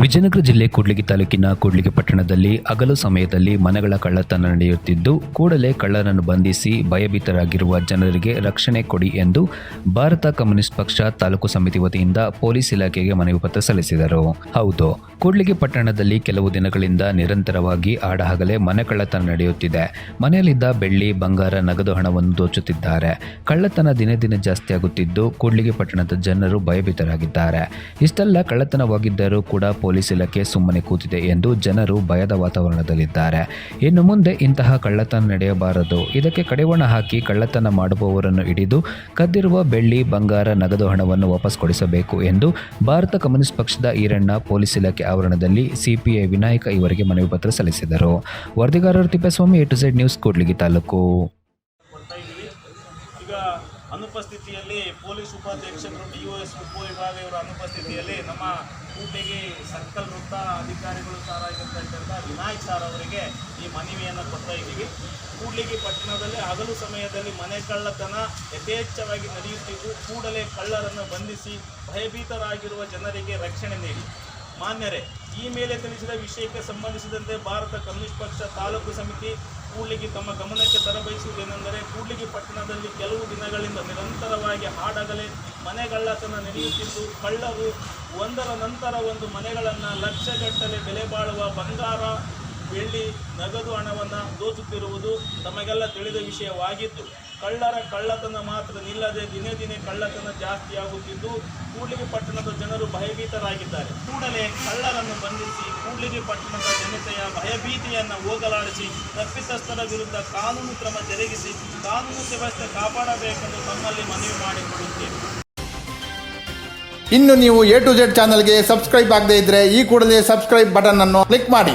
ವಿಜಯನಗರ ಜಿಲ್ಲೆ ಕೂಡ್ಲಿಗಿ ತಾಲೂಕಿನ ಕೂಡ್ಲಿಗಿ ಪಟ್ಟಣದಲ್ಲಿ ಅಗಲು ಸಮಯದಲ್ಲಿ ಮನೆಗಳ ಕಳ್ಳತನ ನಡೆಯುತ್ತಿದ್ದು, ಕೂಡಲೇ ಕಳ್ಳರನ್ನು ಬಂಧಿಸಿ ಭಯಭೀತರಾಗಿರುವ ಜನರಿಗೆ ರಕ್ಷಣೆ ಕೊಡಿ ಎಂದು ಭಾರತ ಕಮ್ಯುನಿಸ್ಟ್ ಪಕ್ಷ ತಾಲೂಕು ಸಮಿತಿ ವತಿಯಿಂದ ಪೊಲೀಸ್ ಇಲಾಖೆಗೆ ಮನವಿ ಪತ್ರ ಸಲ್ಲಿಸಿದರು. ಹೌದು, ಕೂಡ್ಲಿಗಿ ಪಟ್ಟಣದಲ್ಲಿ ಕೆಲವು ದಿನಗಳಿಂದ ನಿರಂತರವಾಗಿ ಆಡಹಗಲೇ ಮನೆ ಕಳ್ಳತನ ನಡೆಯುತ್ತಿದೆ. ಮನೆಯಲ್ಲಿದ್ದ ಬೆಳ್ಳಿ, ಬಂಗಾರ, ನಗದು ಹಣವನ್ನು ದೋಚುತ್ತಿದ್ದಾರೆ. ಕಳ್ಳತನ ದಿನೇ ದಿನೇ ಜಾಸ್ತಿಯಾಗುತ್ತಿದ್ದು ಕೂಡ್ಲಿಗಿ ಪಟ್ಟಣದ ಜನರು ಭಯಭೀತರಾಗಿದ್ದಾರೆ. ಇಷ್ಟೆಲ್ಲ ಕಳ್ಳತನವಾಗಿದ್ದರೂ ಕೂಡ ಪೊಲೀಸ್ ಇಲಾಖೆ ಸುಮ್ಮನೆ ಕೂತಿದೆ ಎಂದು ಜನರು ಭಯದ ವಾತಾವರಣದಲ್ಲಿದ್ದಾರೆ. ಇನ್ನು ಮುಂದೆ ಇಂತಹ ಕಳ್ಳತನ ನಡೆಯಬಾರದು. ಇದಕ್ಕೆ ಕಡಿವಾಣ ಹಾಕಿ ಕಳ್ಳತನ ಮಾಡುವವರನ್ನು ಹಿಡಿದು ಕದ್ದಿರುವ ಬೆಳ್ಳಿ, ಬಂಗಾರ ನಗದು ಹಣವನ್ನು ವಾಪಸ್ ಕೊಡಿಸಬೇಕು ಎಂದು ಭಾರತ ಕಮ್ಯುನಿಸ್ಟ್ ಪಕ್ಷದ ಈರಣ್ಣ ಪೊಲೀಸ್ ಇಲಾಖೆ ಆವರಣದಲ್ಲಿ ಸಿಪಿಐ ವಿನಾಯಕ ಇವರಿಗೆ ಮನವಿ ಪತ್ರ ಸಲ್ಲಿಸಿದರು. ವರದಿಗಾರರು Thippeswamy A to Z news Kudligi taluk. ಅನುಪಸ್ಥಿತಿಯಲ್ಲಿ ಪೊಲೀಸ್ ಉಪಾಧ್ಯಕ್ಷರು, ಡಿ ಒ ಎಸ್ ಉಪವಿಭಾಗ ಇವರ ಅನುಪಸ್ಥಿತಿಯಲ್ಲಿ ನಮ್ಮ ಕೂಟೆಗೆ ಸರ್ಕಲ್ ವೃತ್ತ ಅಧಿಕಾರಿಗಳು ಸಾರ ಆಗಿರ್ತಕ್ಕಂಥ ವಿನಾಯಕ್ ಸಾರ್ ಅವರಿಗೆ ಈ ಮನವಿಯನ್ನು ಕೊಡ್ತಾ ಇದ್ದೀವಿ. ಕೂಡ್ಲಿಗಿ ಪಟ್ಟಣದಲ್ಲಿ ಹಗಲು ಸಮಯದಲ್ಲಿ ಮನೆ ಕಳ್ಳತನ ಯಥೇಚ್ಛವಾಗಿ ನಡೆಯುತ್ತಿದ್ದು, ಕೂಡಲೇ ಕಳ್ಳರನ್ನು ಬಂಧಿಸಿ ಭಯಭೀತರಾಗಿರುವ ಜನರಿಗೆ ರಕ್ಷಣೆ ನೀಡಿ. ಮಾನ್ಯರೇ, ಈ ಮೇಲೆ ತಿಳಿಸಿದ ವಿಷಯಕ್ಕೆ ಸಂಬಂಧಿಸಿದಂತೆ ಭಾರತ ಕಮ್ಯುನಿಸ್ಟ್ ಪಕ್ಷ ತಾಲೂಕು ಸಮಿತಿ ಕೂಡ್ಲಿಗಿ ತಮ್ಮ ಗಮನಕ್ಕೆ ತರಬಯಸುವುದೇನೆಂದರೆ ಕೂಡ್ಲಿಗಿ ಪಟ್ಟಣದಲ್ಲಿ ಕೆಲವು ದಿನಗಳಿಂದ ನಿರಂತರವಾಗಿ ಹಾಡಗಲೇ, ಮನೆಗಳ್ಳತನ ನಡೆಯುತ್ತಿದ್ದು, ಕಳ್ಳರು ಒಂದರ ನಂತರ ಒಂದು ಮನೆಗಳನ್ನು ಲಕ್ಷಗಟ್ಟಲೆ ಬೆಲೆ ಬಾಳುವ ಬಂಗಾರ ಬೆಳ್ಳಿ ನಗದು ಹಣವನ್ನು ದೋಚುತ್ತಿರುವುದು ತಮಗೆಲ್ಲ ತಿಳಿದ ವಿಷಯವಾಗಿತ್ತು. ಕಳ್ಳರ ಕಳ್ಳತನ ಮಾತ್ರ ನಿಲ್ಲದೆ ದಿನೇ ದಿನೇ ಕಳ್ಳತನ ಜಾಸ್ತಿಯಾಗುತ್ತಿದ್ದು ಕೂಡ್ಲಿಗಿ ಪಟ್ಟಣದ ಜನರು ಭಯಭೀತರಾಗಿದ್ದಾರೆ. ಕೂಡಲೇ ಕಳ್ಳರನ್ನು ಬಂಧಿಸಿ ಕೂಡ್ಲಿಗಿ ಪಟ್ಟಣದ ಜನತೆಯ ಭಯಭೀತಿಯನ್ನು ಹೋಗಲಾಡಿಸಿ ತಪ್ಪಿತಸ್ಥರ ವಿರುದ್ಧ ಕಾನೂನು ಕ್ರಮ ಜರುಗಿಸಿ ಕಾನೂನು ವ್ಯವಸ್ಥೆ ಕಾಪಾಡಬೇಕೆಂದು ತಮ್ಮಲ್ಲಿ ಮನವಿ ಮಾಡಿಕೊಳ್ಳುತ್ತೇವೆ ಇನ್ನು ನೀವು ಎ ಟು ಜೆಡ್ ಚಾನಲ್ಗೆ ಸಬ್ಸ್ಕ್ರೈಬ್ ಆಗದೇ ಇದ್ರೆ ಈ ಕೂಡಲೇ ಸಬ್ಸ್ಕ್ರೈಬ್ ಬಟನ್ ಅನ್ನು ಕ್ಲಿಕ್ ಮಾಡಿ.